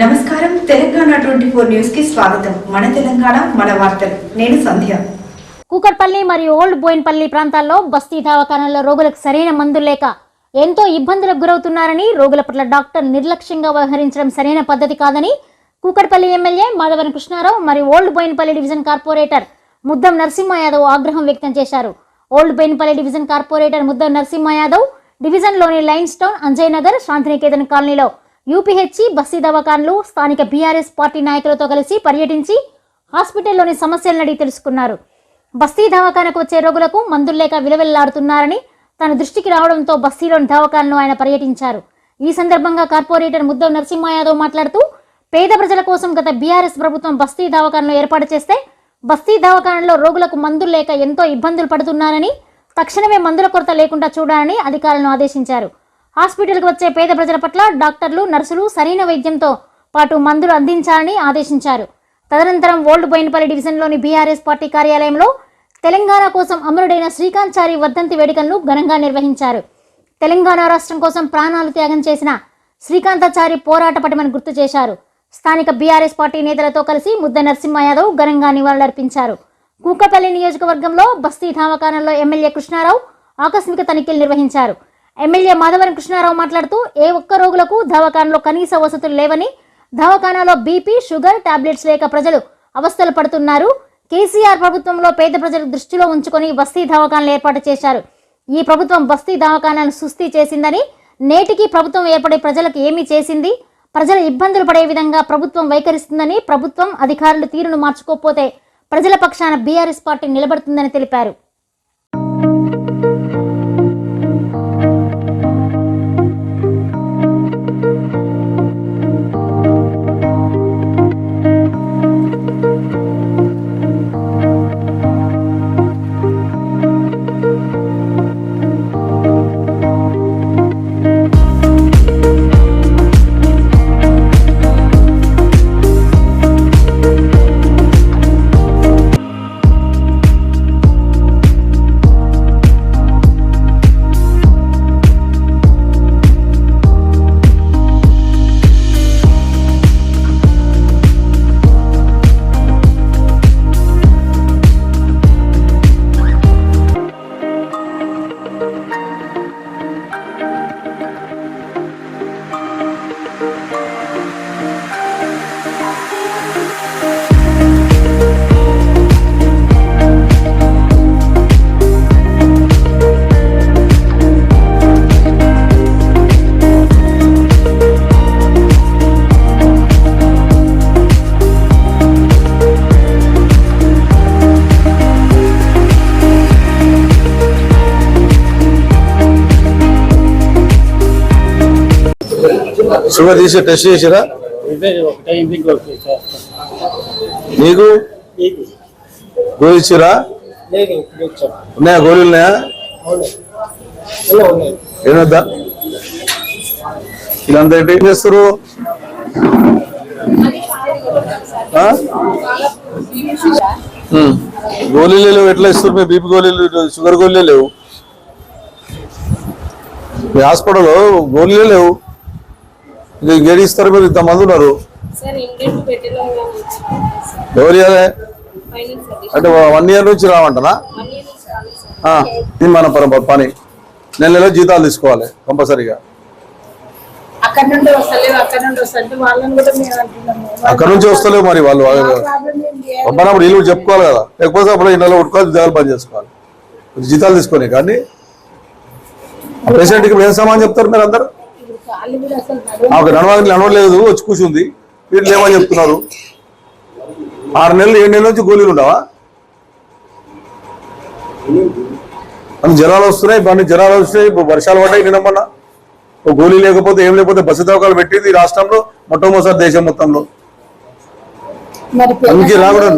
నమస్కారం. Telangana twenty four న్యూస్కి స్వాగతం. మన తెలంగాణ మన వార్తలు. నేను సంధ్య. కూకట్పల్లి మరియు ఓల్డ్ బోయిన్పల్లి ప్రాంతాల్లో బస్తీ దవాఖానాల్లో రోగులకు సరైన మందులు లేక ఎంతో ఇబ్బందులకు గురవుతున్నారని రోగుల పట్ల డాక్టర్ నిర్లక్ష్యంగా వ్యవహరించడం సరైన పద్ధతి కాదని కూకట్పల్లి ఎమ్మెల్యే మాధవన్ కృష్ణారావు మరియు old Boinpally division corporator Muddam Narasimha Yadav ఆగ్రహం వ్యక్తం చేశారు. Old Boinpally division corporator Muddam Narasimha Yadav డివిజన్లోని లైన్ స్టోన్ అంజయ్ నగర్ శాంతినికేతన్ కాలనీలో యూపీహెచ్ఈ బస్తీ దవాఖాన్లు స్థానిక బీఆర్ఎస్ పార్టీ నాయకులతో కలిసి పర్యటించి హాస్పిటల్లోని సమస్యలను అడిగి తెలుసుకున్నారు. బస్తీ దవాఖానకు వచ్చే రోగులకు మందులు లేక విలవిల్లాడుతున్నారని తన దృష్టికి రావడంతో బస్తీలోని దవాఖానను ఆయన పర్యటించారు. ఈ సందర్భంగా కార్పొరేటర్ ముద్దవ్ నరసింహ యాదవ్ మాట్లాడుతూ పేద ప్రజల కోసం గత బీఆర్ఎస్ ప్రభుత్వం బస్తీ దవాఖానలు ఏర్పాటు చేస్తే బస్తీ దవాఖానలో రోగులకు మందులు లేక ఎంతో ఇబ్బందులు పడుతున్నారని తక్షణమే మందుల కొరత లేకుండా చూడాలని అధికారులను ఆదేశించారు. హాస్పిటల్కి వచ్చే పేద ప్రజల పట్ల డాక్టర్లు నర్సులు సరైన వైద్యంతో పాటు మందులు అందించాలని ఆదేశించారు. తదనంతరం ఓల్డ్ బోయినపల్లి డివిజన్లోని బీఆర్ఎస్ పార్టీ కార్యాలయంలో తెలంగాణ కోసం అమరుడైన శ్రీకాంత్ చారి వర్ధంతి వేడుకలను ఘనంగా నిర్వహించారు. తెలంగాణ రాష్ట్రం కోసం ప్రాణాలు త్యాగం చేసిన శ్రీకాంతాచారి పోరాట పటమని గుర్తు చేశారు. స్థానిక బీఆర్ఎస్ పార్టీ నేతలతో కలిసి ముద్ద నరసింహ యాదవ్ ఘనంగా నివాళులర్పించారు. కూకపల్లి నియోజకవర్గంలో బస్తీ ధామకానంలో ఎమ్మెల్యే కృష్ణారావు ఆకస్మిక తనిఖీలు నిర్వహించారు. ఎమ్మెల్యే మాధవరం కృష్ణారావు మాట్లాడుతూ ఏ ఒక్క రోగులకు దవాఖానలో కనీస వసతులు లేవని దవాఖానాలో బీపీ షుగర్ టాబ్లెట్స్ లేక ప్రజలు అవస్థలు పడుతున్నారు. కేసీఆర్ ప్రభుత్వంలో పేద ప్రజలు దృష్టిలో ఉంచుకొని బస్తీ దవాఖానలు ఏర్పాటు చేశారు. ఈ ప్రభుత్వం బస్తీ దవాఖానాలను సుస్థి చేసిందని నేటికి ప్రభుత్వం ఏర్పడే ప్రజలకు ఏమి చేసింది? ప్రజలు ఇబ్బందులు పడే విధంగా ప్రభుత్వం వైఖరిస్తుందని ప్రభుత్వం అధికారులు తీరును మార్చుకోకపోతే ప్రజల పక్షాన బీఆర్ఎస్ పార్టీ నిలబడుతుందని తెలిపారు. షుగర్ తీసి టెస్ట్ చేసిరా. నీకు? గోళీ ఇచ్చిరా? ఉన్నాయా గోళీలు ఉన్నాయా? ఏమొద్దా వీళ్ళంతా ఏంటి ఏం చేస్తారు. గోళీలు లేవు ఎట్లా ఇస్తారు మీ బీపీ గోళీలు షుగర్ గోళీలు లేవు. మీ హాస్పిటల్లో గోళీలే లేవు. ఇంకేది ఇస్తారు మీరు? ఇంతమంది ఉన్నారు. ఎవరు ఇవ్వాలి అంటే వన్ ఇయర్ నుంచి రావంటనా? వన్ ఇయర్ నుంచి రాలేదు సార్. ఆ, తీర్మానం పరం పని. నెల నెల జీతాలు తీసుకోవాలి కంపల్సరీగా. అక్కడ నుండి వస్తలేవు నుంచి వస్తలేవు మరి వాళ్ళు పంపనప్పుడు వీళ్ళు చెప్పుకోవాలి కదా. లేకపోతే అప్పుడు ఈ నెల ఉట్టుకోవాలి జీతాలు బంద్ చేసుకోవాలి. జీతాలు తీసుకొని కానీ. పేషెంట్కి ఏం సమానం చెప్తారు మీరు అందరు? ఇప్పుడు కాళ్ళు కూడా అసలు నడవ ఆమెకు నడవాలి నడవలేదు వచ్చి కూర్చుంది. వీళ్ళు లేవని చెప్తున్నారు. ఆరు నెలలు ఏడు నెలల నుంచి గోళీలు ఉండవా? అన్ని జ్వరాలు వస్తున్నాయి ఇవన్నీ జ్వరాలు వస్తున్నాయి వర్షాలు పడ్డాయి నిన్నమన్నా ఓ గోళీ లేకపోతే ఏం లేకపోతే బస్సు దవాఖాలు పెట్టింది ఈ రాష్ట్రంలో మొట్టమొదటిసారి దేశం మొత్తంలో. అందుకే రాకూడదు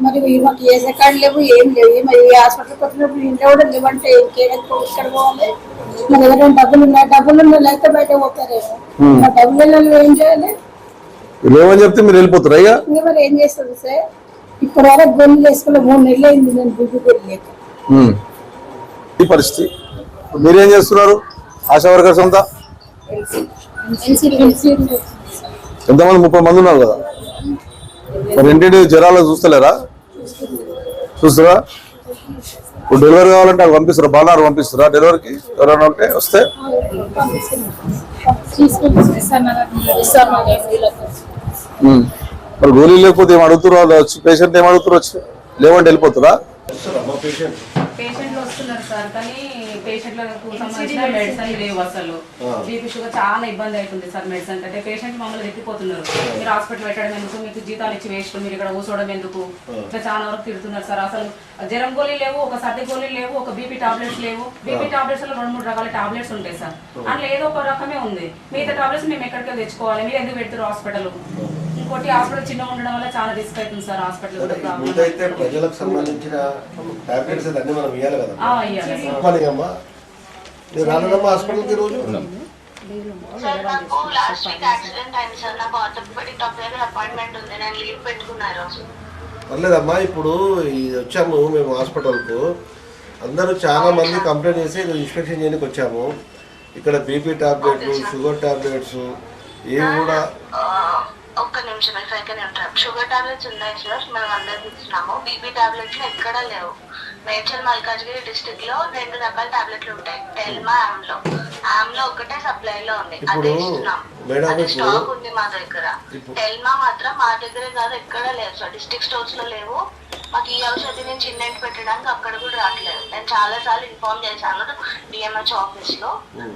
ఆ, మరి మాకు ఏ సెకండ్ లేవు ఏం లేవు. మరి ఈ హాస్పిటల్కి వచ్చినప్పుడు ఇంట్లో కూడా లేవంటే ఇంకేదైనా ఇక్కడ పోవాలి? మరి ఎవరైనా డబ్బులు ఉన్నాయి? డబ్బులు ఉన్నాయి లేకపోతే బయట పోతారేమో మరి డబ్బులు లేని ఏం చేయాలి? లేవని చెప్తే మీరు వెళ్ళిపోతారు అయ్యా ఇంకా మరి ఏం చేస్తుంది సార్? ఇప్పుడు వరకు గొల్లు వేసుకున్న మూడు నెలలు అయింది నేను బిడ్డ గొల్లు లేక. ఈ పరిస్థితి. మీరేం చేస్తున్నారు? ఆశా వర్కర్స్ అంతా? ఎంతమంది? ముప్పై మంది ఉన్నారు కదా? మరి ఇంటి జ్వరాలు చూస్తలేరా? చూస్తారా? ఇప్పుడు డెలివరీ కావాలంటే అది పంపిస్తారా? బాగా పంపిస్తారా? డెలివరీకి ఎవరైనా ఉంటే వస్తే? మరి గోళీ లేకపోతే ఏం అడుగుతారు వచ్చి పేషెంట్ ఏం అడుగుతారు వచ్చి లేవంటే వెళ్ళిపోతారా పేషెంట్లు వస్తున్నారు సార్ కానీ పేషెంట్లకు సంబంధించిన మెడిసిన్ లేవు అసలు బీపీ షుగర్ చాలా ఇబ్బంది అవుతుంది సార్ మెడిసిన్ అంటే పేషెంట్ మమ్మల్ని ఎత్తిపోతున్నారు మీరు హాస్పిటల్ పెట్టడం ఎందుకు? మీకు జీతాలు ఇచ్చి వేస్ట్ మీరు ఇక్కడ కూర్చోవడం ఎందుకు? ఇట్లా చాలా వరకు తిడుతున్నారు సార్. అసలు జ్వరం గోళీ లేవు ఒక సర్ది గోళీ లేవు ఒక బీపీ టాబ్లెట్స్ లేవు. బీపీ టాబ్లెట్స్లో రెండు మూడు రకాల టాబ్లెట్స్ ఉంటాయి సార్. అందులో ఏదో ఒక రకమే ఉంది. మిగతా టాబ్లెట్స్ మేము ఎక్కడికి తెచ్చుకోవాలి. మీరు ఎందుకు పెడతారు హాస్పిటల్ ఇంకోటి హాస్పిటల్ చిన్నగా ఉండడం వల్ల చాలా రిస్క్ అవుతుంది సార్ హాస్పిటల్ కూడా. ప్రజలకు సంబంధించిన టాబ్లెట్స్ అన్ని మనం ఇవ్వాలి కదా రాలేదమ్మా హాస్పిటల్కి రోజు? సార్ నాకు లాస్ట్ వీక్ యాక్సిడెంట్ అయింది సార్ నాకు ఆర్థోపెడిక్ డాక్టర్ దగ్గర అపాయింట్మెంట్ ఉంది నేను లీవ్ పెట్టుకున్నారు పర్లేదమ్మా ఇప్పుడు ఈ వచ్చాము మేము హాస్పిటల్కు. అందరూ చాలా మంది కంప్లైంట్ చేసి ఇన్స్పెక్షన్ చేయడానికి వచ్చాము. ఇక్కడ బీపీ టాబ్లెట్లు షుగర్ టాబ్లెట్స్ ఏవి కూడా ఒక్క నిమిషం if I can interrupt sugar tablets ఉన్నాయి సార్ మేము అందరికి ఇచ్చినాము బీపీ టాబ్లెట్స్ ఎక్కడా లేవు. మేడ్చల్ మల్కాజ్గిరి డిస్ట్రిక్ట్లో రెండు రకాల టాబ్లెట్లు ఉంటాయి. టెల్మా ఆమ్లో ఆమ్లో ఒకటే సప్లై లో ఉంది. అదే ఇస్తున్నాం. అది స్టాక్ ఉంది మా దగ్గర. టెల్మా మాత్రం మా దగ్గరే కాదు ఎక్కడా లేవు సార్ డిస్ట్రిక్ట్ స్టోర్స్లో లేవు. మాకు ఈ ఔషధి నుంచి ఇండెంట్ పెట్టడానికి అక్కడ కూడా రావట్లేదు. నేను చాలా సార్లు ఇన్ఫార్మ్ చేశాను డిఎంహెచ్ ఆఫీస్లో.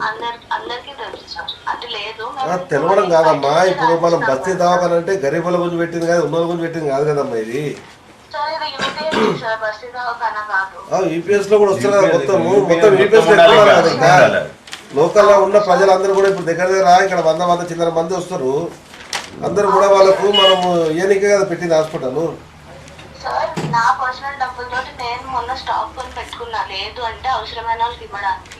అందరి అందరికీ తెలుసు సార్. అది లేదు. తెలవడం కాదమ్మా. ఇప్పుడు మనం బస్తీ దవాఖాన అంటే గరీబుల గురించి పెట్టింది కాదు ఉన్నోళ్ళ గురించి పెట్టింది కాదు కదమ్మా ఇది. యూపీఎస్ యూపీఎస్లో కూడా వస్తున్నారు కదా మొత్తం. మొత్తం యూపీఎస్లో ఎక్కువ కదా ఇంకా? లోకల్లో ఉన్న ప్రజలందరూ కూడా ఇప్పుడు దగ్గర దగ్గర ఇక్కడ వంద వంద చిల్లర మంది వస్తారు. అందరూ కూడా వాళ్ళకు మనము ఇయనికే కదా పెట్టింది హాస్పిటల్? సార్ నా పర్సనల్ డబ్బులతోటి నేను మొన్న స్టాక్ కొని పెట్టుకున్నా. లేదు అంటే అవసరమైన వాళ్ళకి ఇవ్వడానికి.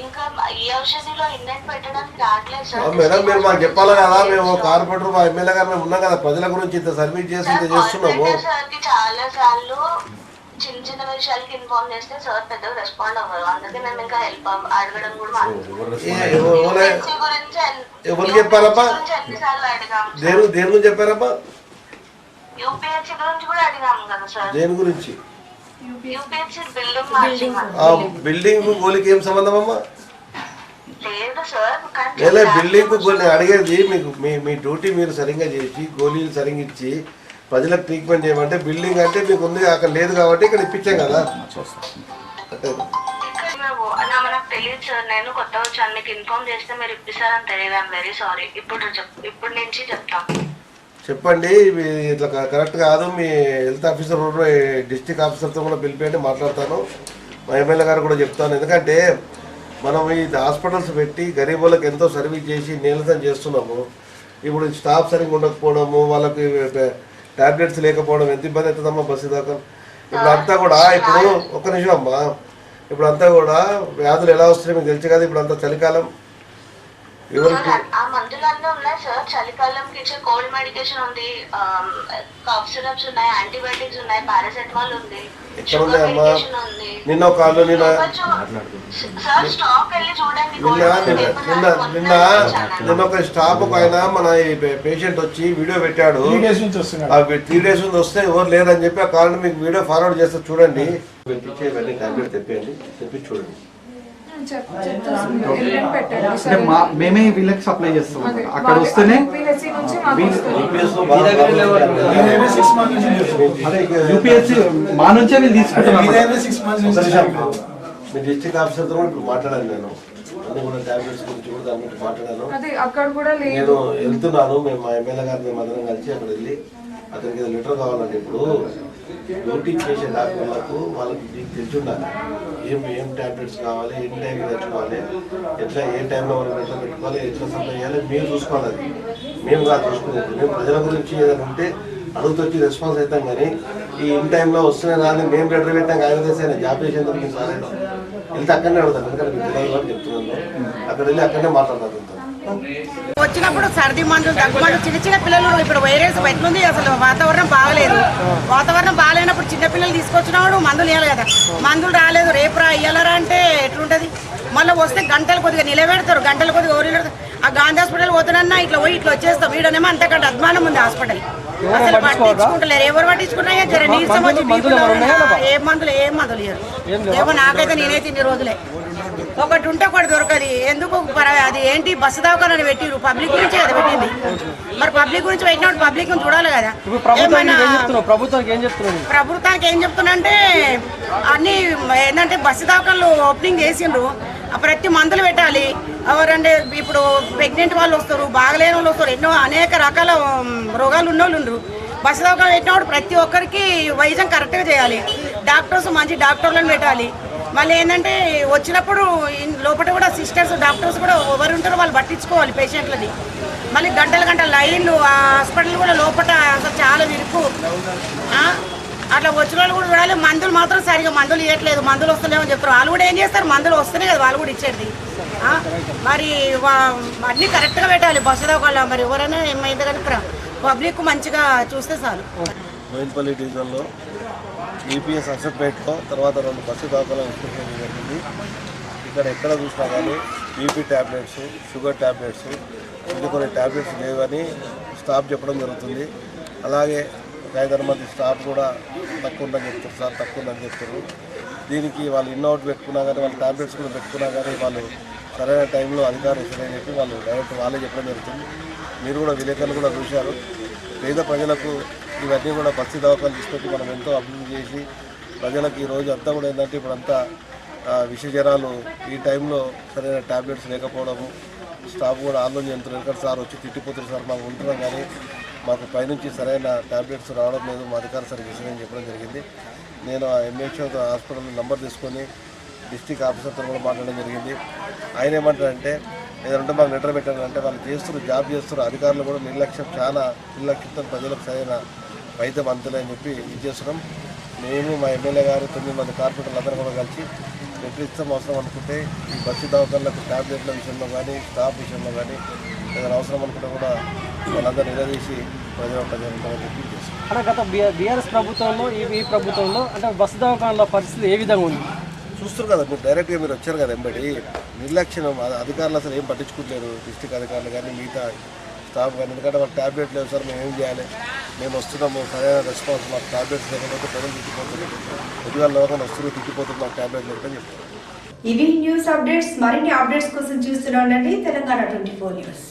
ఇంకా ఈ ఔషధిలో ఇండెంట్ పెట్టడానికి రావట్లేదు సార్ మేడం మీరు మాకు చెప్పాలి కదా మేము కార్పొరేటర్ మా ఎమ్మెల్యే గారు మేము ఉన్నాం కదా ప్రజల గురించి ఇంత సర్వీస్ చేసి ఇంత చేస్తున్నాము సార్కి చాలా సార్లు చిన్న చిన్న విషయాలకి ఇన్ఫార్మ్ చేస్తే సార్ పెద్దగా రెస్పాండ్ అవ్వరు. అందుకే మేము ఇంకా హెల్ప్ అడగడం కూడా గురించి ఎన్నిసార్లు అడిగాం. దేని గురించి చెప్పారమ్మా యూపీఎస్సీ గురించి కూడా అడిగాము కదా సార్ దేని గురించి? యూపీఎస్సీ బిల్డింగ్ ఆ బిల్డింగ్ గోలికి ఏం సంబంధం అమ్మా? లేదు సార్ కానీ లేదా బిల్డింగ్ గోలి అడిగేది మీకు మీ మీ డ్యూటీ మీరు సరిగ్గా చేసి గోళీలు సరిగ్గా ఇచ్చి ప్రజలకు ట్రీట్మెంట్ చేయమంటే బిల్డింగ్ అంటే మీకు ఉంది అక్కడ లేదు కాబట్టి ఇక్కడ ఇప్పించాం కదా. ఇక్కడ మేము నా మనకు తెలియదు సార్ నేను కొత్త వచ్చాను మీకు ఇన్ఫార్మ్ చేస్తే మీరు ఇప్పిస్తారని తెలియదు ఐమ్ వెరీ సారీ ఇప్పుడు ఇప్పుడు నుంచి చెప్తాం. చెప్పండి ఇవి ఇట్లా కరెక్ట్ కాదు మీ హెల్త్ ఆఫీసర్ డిస్టిక్ ఆఫీసర్తో కూడా పిలిపేయండి మాట్లాడతాను. మా ఎమ్మెల్యే గారు కూడా చెప్తాను. ఎందుకంటే మనం ఈ హాస్పిటల్స్ పెట్టి గరీబులకు ఎంతో సర్వీస్ చేసి నిలసం చేస్తున్నాము. ఇప్పుడు స్టాఫ్ సరిగ్గా ఉండకపోవడము వాళ్ళకి టాబ్లెట్స్ లేకపోవడం ఎంత ఇబ్బంది అవుతుందమ్మా బస్సు దాకా? ఇప్పుడు అంతా కూడా ఇప్పుడు ఒక్క నిమిషం అమ్మా. ఇప్పుడు అంతా కూడా వ్యాధులు ఎలా వస్తున్నాయి మీకు తెలుసు కదా ఇప్పుడు అంతా చలికాలం. ఆ మందులన్నీ ఉన్నాయి సార్ చలికాలంకి ఇచ్చే కోల్డ్ మెడికేషన్ ఉంది. కాఫ్ సిరప్స్ ఉన్నాయి యాంటీబయాటిక్స్ ఉన్నాయి పారాసెటమాల్ ఉంది నిన్న ఒక కాళ్ళు నిన్న నిన్న నిన్న నిన్న ఒక స్టాఫ్ ఒక ఆయన మన పేషెంట్ వచ్చి వీడియో పెట్టాడు. త్రీ డేస్ నుంచి వస్తే ఎవరు లేరని చెప్పి ఆ కాల్ మీకు వీడియో ఫార్వర్డ్ చేస్తే చూడండి. తెప్పించే ఇవన్నీ టాబ్లెట్ తెప్పియండి తెప్పి చూడండి. మేమే వీళ్ళకి సప్లై చేస్తాం. అక్కడ వస్తేనే యూపీఎస్సీ మా నుంచే వీళ్ళు తీసుకుంటున్నాం మీ డిస్ట్రిక్ట్ మాట్లాడాను నేను. అన్ని కూడా టాబ్లెట్స్ గురించి కూడా దాని గురించి మాట్లాడాను. అదే అక్కడ కూడా లేదు. నేను వెళ్తున్నాను. మేము మా ఎమ్మెల్యే గారిని మేము అందరం కలిసి అక్కడ వెళ్ళి అతనికి ఏదో లెటర్ కావాలండి ఇప్పుడు. రొటీన్ చేసే డాక్టర్లకు వాళ్ళకి మీకు తెలిసి ఉండాలి. ఏం ఏం టాబ్లెట్స్ కావాలి ఏం టైంకి తెచ్చుకోవాలి ఎట్లా ఏ టైంలో వాళ్ళు ఎట్లా పెట్టుకోవాలి ఎట్లా సప్లై చేయాలి మేము చూసుకోవాలి అది. మేము కాదు చూసుకునేది మేము ప్రజల గురించి ఏదైనా ఉంటే అడుగుతూ వచ్చి రెస్పాన్స్ అవుతాం కానీ ఈ ఇన్ టైంలో వస్తున్నాయి రాని మేము లెటర్ పెట్టాం ఆయన చేసి జాబ్ చేసేందుకు మీకు సార్ వెళ్తే అక్కడనే అడుగుతాను ఎందుకంటే మీకు తెలియదు అని చెప్తున్నాను అక్కడ వెళ్ళి అక్కడనే మాట్లాడతాను వచ్చినప్పుడు సర్ది మందులు దగ్గు మందులు చిన్న చిన్న పిల్లలు ఇప్పుడు వైరస్ ఎట్లుంది అసలు వాతావరణం బాగలేదు. వాతావరణం బాగాలేనప్పుడు చిన్న పిల్లలు తీసుకొచ్చినప్పుడు మందులు ఇవ్వాలి కదా. మందులు రాలేదు. రేపు రా ఇయ్యాలరా అంటే ఎట్లుంటది? మళ్ళీ వస్తే గంటలు కొద్దిగా నిలబెడతారు. గంటలు కొద్దిగా ఓరి ఆ గాంధీ హాస్పిటల్ పోతున్నా ఇట్లా పోయి ఇట్లా వచ్చేస్తాం. వీడనేమో అంతకంటే అద్మానం ఉంది హాస్పిటల్. అసలు పట్టించుకుంటలేరు. ఎవరు పట్టించుకున్నా జర నీరసం వచ్చి ఏ మందులు ఏం మందులు ఇయ్యరు. ఏమో నాకైతే నేనైతే ఇన్ని రోజులే. ఒకటి ఉంటే ఒకటి దొరకదు. ఎందుకు? అది ఏంటి? బస్సు దవాఖానని పెట్టిరు పబ్లిక్ గురించి కదా పెట్టింది. మరి పబ్లిక్ గురించి పెట్టినప్పుడు పబ్లిక్ చూడాలి కదా. ప్రభుత్వానికి ఏం చెప్తున్నాను ప్రభుత్వానికి ఏం చెప్తున్నంటే అన్ని ఏంటంటే బస్సు దవాఖానలు ఓపెనింగ్ చేసిండ్రు. ప్రతి మందులు పెట్టాలి. ఎవరంటే ఇప్పుడు ప్రెగ్నెంట్ వాళ్ళు వస్తారు బాగలేని వాళ్ళు వస్తారు. ఎన్నో అనేక రకాల రోగాలు ఉన్న వాళ్ళు ఉండరు. బస్సు దవాఖాన పెట్టినప్పుడు ప్రతి ఒక్కరికి వైద్యం కరెక్ట్గా చేయాలి. డాక్టర్స్ మంచి డాక్టర్లను పెట్టాలి. మళ్ళీ ఏంటంటే వచ్చినప్పుడు లోపల కూడా సిస్టర్స్ డాక్టర్స్ కూడా ఎవరు ఉంటారో వాళ్ళు పట్టించుకోవాలి పేషెంట్లని. మళ్ళీ గంటల గంటల లైన్లు ఆ హాస్పిటల్ కూడా లోపల అసలు చాలా విరుకు. అట్లా వచ్చిన వాళ్ళు కూడా చూడాలి మందులు మాత్రం సరిగా మందులు ఇవ్వట్లేదు మందులు వస్తలేమని చెప్తారు. వాళ్ళు కూడా ఏం చేస్తారు? మందులు వస్తేనే కదా వాళ్ళు కూడా ఇచ్చేది. మరి అన్నీ కరెక్ట్గా పెట్టాలి. బస్సు దాకా మరి ఎవరైనా ఏమైంది కానీ పబ్లిక్ మంచిగా చూస్తే చాలు. బోయినపల్లి డివిజన్లో ఈపీఎస్ తర్వాత రెండు బస్సు దాఖలు ఇన్స్పెక్షన్ జరిగింది. ఇక్కడ ఎక్కడ చూసినా కానీ బీపీ ట్యాబ్లెట్స్ షుగర్ ట్యాబ్లెట్స్ ఇంకా కొన్ని ట్యాబ్లెట్స్ లేవని స్టాఫ్ చెప్పడం జరుగుతుంది. అలాగే ఒక ఐదారు మంది స్టాఫ్ కూడా తక్కువ ఉందని చెప్తారు సార్ తక్కువ ఉందని చెప్తారు. దీనికి వాళ్ళు ఇన్అవుట్ పెట్టుకున్నా కానీ వాళ్ళు ట్యాబ్లెట్స్ కూడా పెట్టుకున్నా కానీ వాళ్ళు సరైన టైంలో అధికారులు ఇస్తారని చెప్పి వాళ్ళు డైరెక్ట్ వాళ్ళే చెప్పడం జరుగుతుంది. మీరు కూడా విలేకరులు కూడా చూశారు. పేద ప్రజలకు ఇవన్నీ కూడా బస్సు దవాఖాలు తీసుకొచ్చి మనం ఎంతో అభివృద్ధి చేసి ప్రజలకు ఈ రోజు అంతా కూడా ఏంటంటే ఇప్పుడు అంతా ఆ, ఈ టైంలో సరైన ట్యాబ్లెట్స్ లేకపోవడము స్టాఫ్ కూడా ఆందోళన చెందుతున్నారు. ఎందుకంటే సార్ వచ్చి తిట్టిపోతున్నారు సార్ మాకు ఉంటున్నాం కానీ మాకు పైనుంచి సరైన ట్యాబ్లెట్స్ రావడం లేదు మా అధికారులు సరిగ్గా ఇస్తారని చెప్పడం జరిగింది. నేను ఆ ఎంహెచ్ఓ హాస్పిటల్ నంబర్ తీసుకొని డిస్టిక్ ఆఫీసర్తో కూడా మాట్లాడడం జరిగింది. ఆయన ఏమంటారంటే ఏదంటే మాకు లెటర్ పెట్టారంటే వాళ్ళు చేస్తున్నారు జాబ్ చేస్తున్నారు అధికారులు కూడా నిర్లక్ష్యం చాలా నిర్లక్ష్యంతో ప్రజలకు సరైన వైద్యం అందులే చెప్పి ఇది చేస్తున్నాం. మేము మా ఎమ్మెల్యే గారు తొమ్మిది మంది కార్పొరేటర్లు అందరూ కూడా కలిసి ఇస్తాం అవసరం అనుకుంటే ఈ బస్సు దవాఖానలకు ట్యాబ్లెట్ల విషయంలో కానీ స్టాఫ్ విషయంలో కానీ ఏదైనా అవసరం అనుకుంటే కూడా వాళ్ళందరూ నిలదీసి అంటే గత బీఆర్ఎస్ ప్రభుత్వంలో ఈ ప్రభుత్వంలో అంటే బస్సు దవాఖానాల పరిస్థితి ఏ విధంగా ఉంది? చూస్తారు కదా మీరు డైరెక్ట్గా మీరు వచ్చారు కదా ఎంబడి. నిర్లక్ష్యం అధికారులు అసలు ఏం పట్టించుకోవట్లేరు డిస్టిక్ అధికారులు కానీ మిగతా స్టాఫ్ కానీ ఎందుకంటే మాకు ట్యాబ్లెట్ లేవు సార్ మేము ఏం చేయాలి? మేము వస్తున్నాము సరైన రెస్పాన్స్ మాకు ట్యాబ్లెట్స్ లేకపోతే ప్రజలు తిట్టిపోతున్నారు. ఉద్యోగాలు ఎవరైనా వస్తున్నారు తిట్టిపోతున్నారు మాకు ట్యాబ్లెట్ లేకపోతే చెప్తారు ఇవి న్యూస్ అప్డేట్స్ మరిన్ని అప్డేట్స్ కోసం చూస్తూనే ఉండండి. Telangana twenty four news.